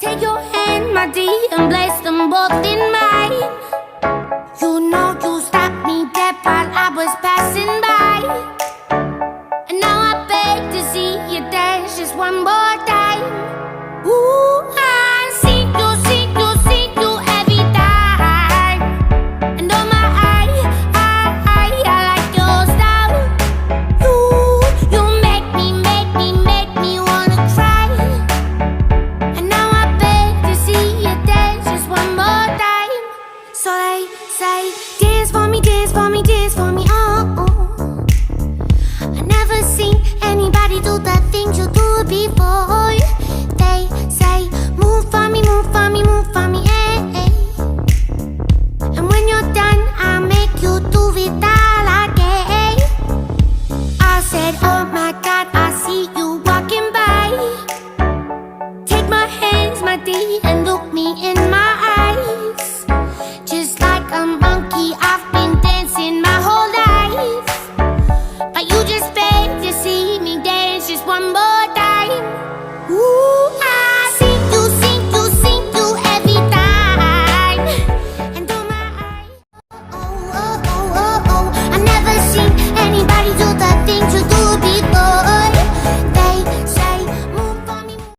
Take your hand, my D, and place them both in mine. You know you stopped me dead while I was passing by. So they say, dance for me, dance for me, dance for me, oh. oh. I never seen anybody do the things you do before. They say, move for me, move for me, move for me, eh. eh. And when you're done, I'll make you do it all again. I said, Oh my God, I see you walking by. Take my hands, my D, and look me in my way to see me dance just one more time.